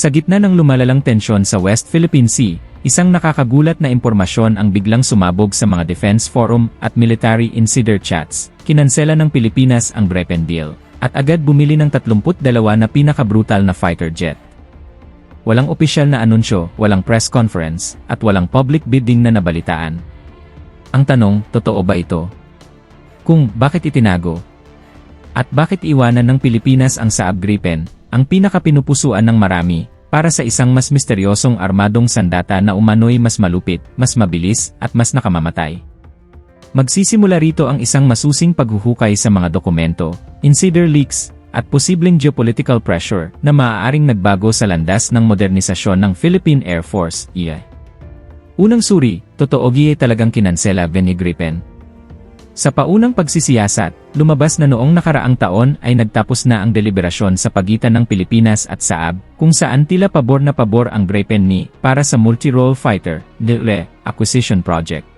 Sa gitna ng lumalalang tensyon sa West Philippine Sea, isang nakakagulat na impormasyon ang biglang sumabog sa mga defense forum at military insider chats. Kinansela ng Pilipinas ang Brepen deal, at agad bumili ng 32 na pinaka-brutal na fighter jet. Walang opisyal na anunsyo, walang press conference, at walang public bidding na nabalitaan. Ang tanong, totoo ba ito? Kung bakit itinago? At bakit iwanan ng Pilipinas ang Saab Gripen, ang pinakapinupusuan ng marami, para sa isang mas misteryosong armadong sandata na umano'y mas malupit, mas mabilis, at mas nakamamatay. Magsisimula rito ang isang masusing paghuhukay sa mga dokumento, insider leaks, at posibleng geopolitical pressure na maaaring nagbago sa landas ng modernisasyon ng Philippine Air Force, iya. Unang suri, totoo talagang kinansela Benny Gripen, sa paunang pagsisiyasat, lumabas na noong nakaraang taon ay nagtapos na ang deliberasyon sa pagitan ng Pilipinas at Saab, kung saan tila pabor na pabor ang Gripen ni para sa multi-role fighter, DLE, acquisition project.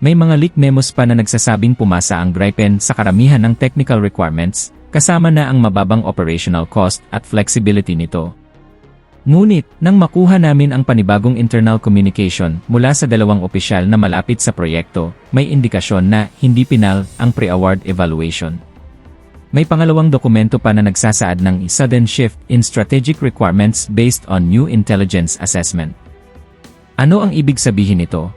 May mga leak memos pa na nagsasabing pumasa ang Gripen sa karamihan ng technical requirements, kasama na ang mababang operational cost at flexibility nito. Ngunit, nang makuha namin ang panibagong internal communication mula sa dalawang opisyal na malapit sa proyekto, may indikasyon na hindi pinal ang pre-award evaluation. May pangalawang dokumento pa na nagsasaad ng sudden shift in strategic requirements based on new intelligence assessment. Ano ang ibig sabihin nito?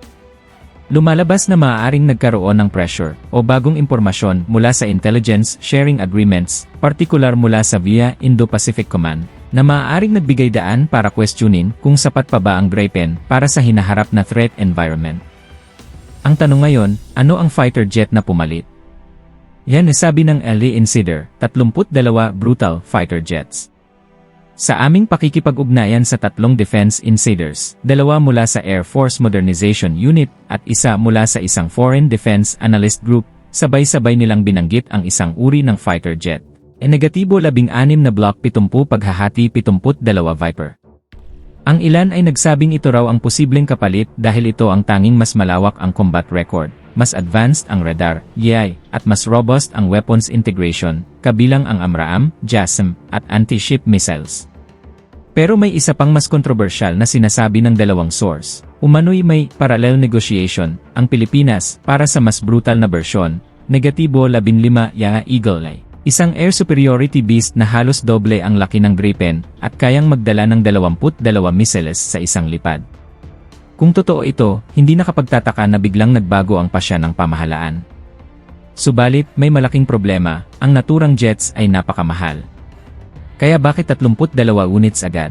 Lumalabas na maaaring nagkaroon ng pressure o bagong impormasyon mula sa intelligence sharing agreements, partikular mula sa VIA Indo-Pacific Command, na maaaring nagbigay daan para questionin kung sapat pa ba ang Gripen para sa hinaharap na threat environment. Ang tanong ngayon, ano ang fighter jet na pumalit? Yan sabi ng LA Insider, 32 brutal fighter jets. Sa aming pakikipag-ugnayan sa tatlong defense insiders, dalawa mula sa Air Force Modernization Unit at isa mula sa isang Foreign Defense Analyst Group, sabay-sabay nilang binanggit ang isang uri ng fighter jet e negatibo 16 na Block 70 paghahati 72 Viper. Ang ilan ay nagsabing ito raw ang posibleng kapalit dahil ito ang tanging mas malawak ang combat record, mas advanced ang radar, EI, at mas robust ang weapons integration, kabilang ang AMRAAM, JASM, at anti-ship missiles. Pero may isa pang mas kontrobersyal na sinasabi ng dalawang source. Umano'y may parallel negotiation, ang Pilipinas, para sa mas brutal na bersyon, negatibo 15 ya Eagle Eye. Isang air superiority beast na halos doble ang laki ng Gripen at kayang magdala ng 22 missiles sa isang lipad. Kung totoo ito, hindi nakapagtataka na biglang nagbago ang pasya ng pamahalaan. Subalit, may malaking problema, ang naturang jets ay napakamahal. Kaya bakit 32 units agad?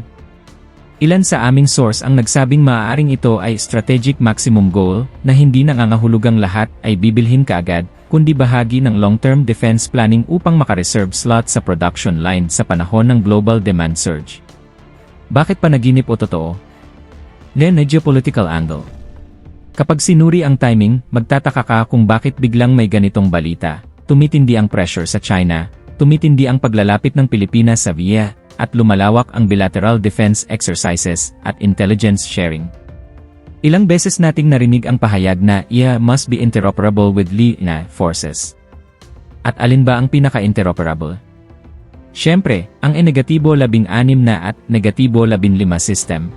Ilan sa aming source ang nagsabing maaaring ito ay strategic maximum goal na hindi nangangahulugang lahat ay bibilhin kaagad kundi bahagi ng long-term defense planning upang makareserve slot sa production line sa panahon ng global demand surge. Bakit panaginip o totoo? Then a geopolitical angle. Kapag sinuri ang timing, magtataka ka kung bakit biglang may ganitong balita. Tumitindi ang pressure sa China, tumitindi ang paglalapit ng Pilipinas sa VIA, at lumalawak ang bilateral defense exercises at intelligence sharing. Ilang beses nating narinig ang pahayag na IA must be interoperable with LINA forces. At alin ba ang pinaka-interoperable? Siyempre, ang E-16 na at negatibo 15 system.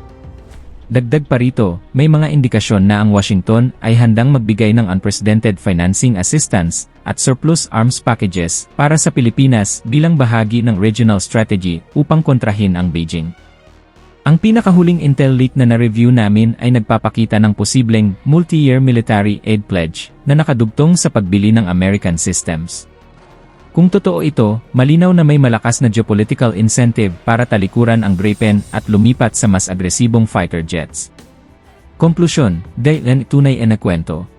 Dagdag pa rito, may mga indikasyon na ang Washington ay handang magbigay ng unprecedented financing assistance at surplus arms packages para sa Pilipinas bilang bahagi ng regional strategy upang kontrahin ang Beijing. Ang pinakahuling intel leak na na-review namin ay nagpapakita ng posibleng multi-year military aid pledge na nakadugtong sa pagbili ng American systems. Kung totoo ito, malinaw na may malakas na geopolitical incentive para talikuran ang Gripen at lumipat sa mas agresibong fighter jets. Konklusyon, dahil tunay na kwento,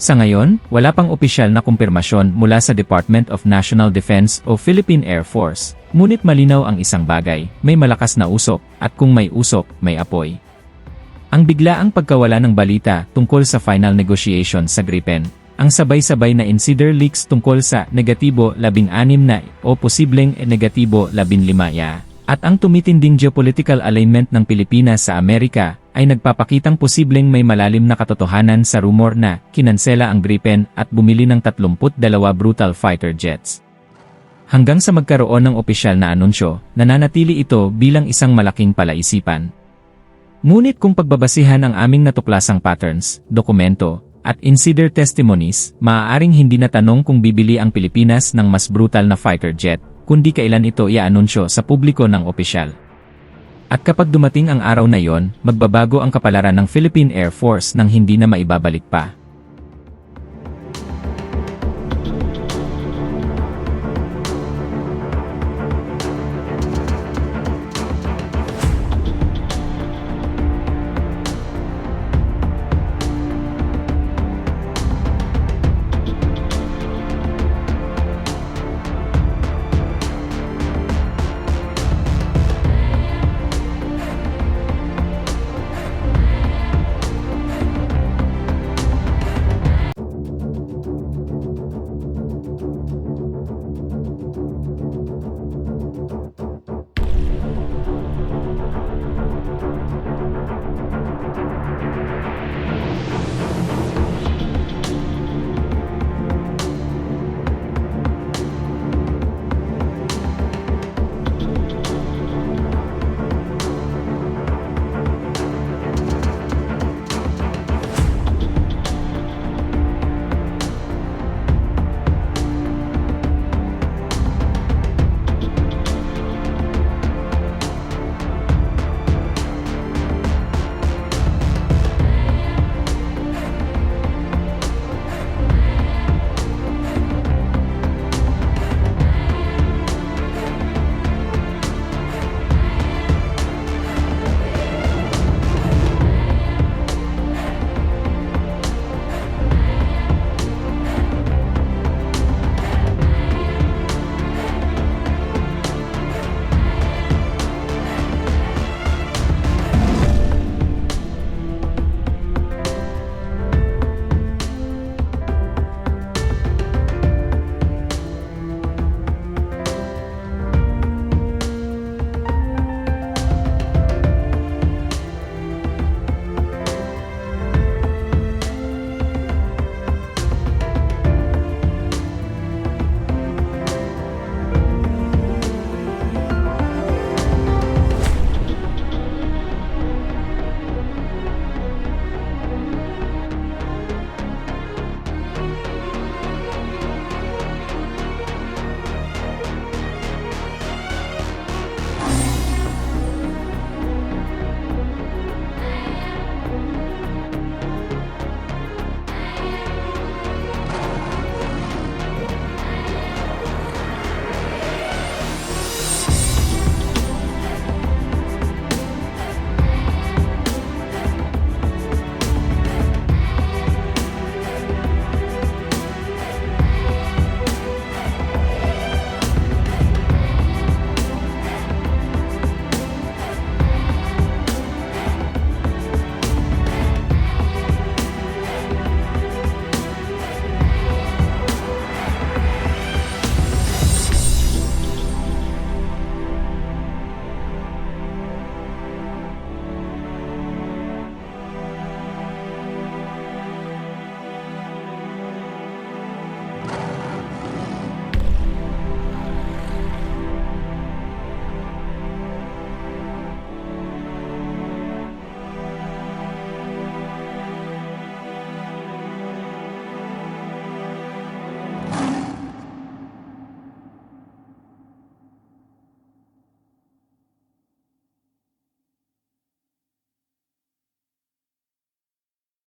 sa ngayon, wala pang opisyal na kumpirmasyon mula sa Department of National Defense o Philippine Air Force, ngunit malinaw ang isang bagay, may malakas na usok, at kung may usok, may apoy. Ang biglaang pagkawala ng balita tungkol sa final negotiation sa Gripen, ang sabay-sabay na insider leaks tungkol sa negatibo 16 na o posibleng negatibo 15 ya, at ang tumitinding geopolitical alignment ng Pilipinas sa Amerika ay nagpapakitang posibleng may malalim na katotohanan sa rumor na kinansela ang Gripen at bumili ng 32 brutal fighter jets. Hanggang sa magkaroon ng opisyal na anunsyo, nananatili ito bilang isang malaking palaisipan. Ngunit kung pagbabasihan ang aming natuklasang patterns, dokumento, at insider testimonies, maaaring hindi na tanong kung bibili ang Pilipinas ng mas brutal na fighter jet, kundi kailan ito iaanunsyo sa publiko ng opisyal. At kapag dumating ang araw na yon, magbabago ang kapalaran ng Philippine Air Force nang hindi na maibabalik pa.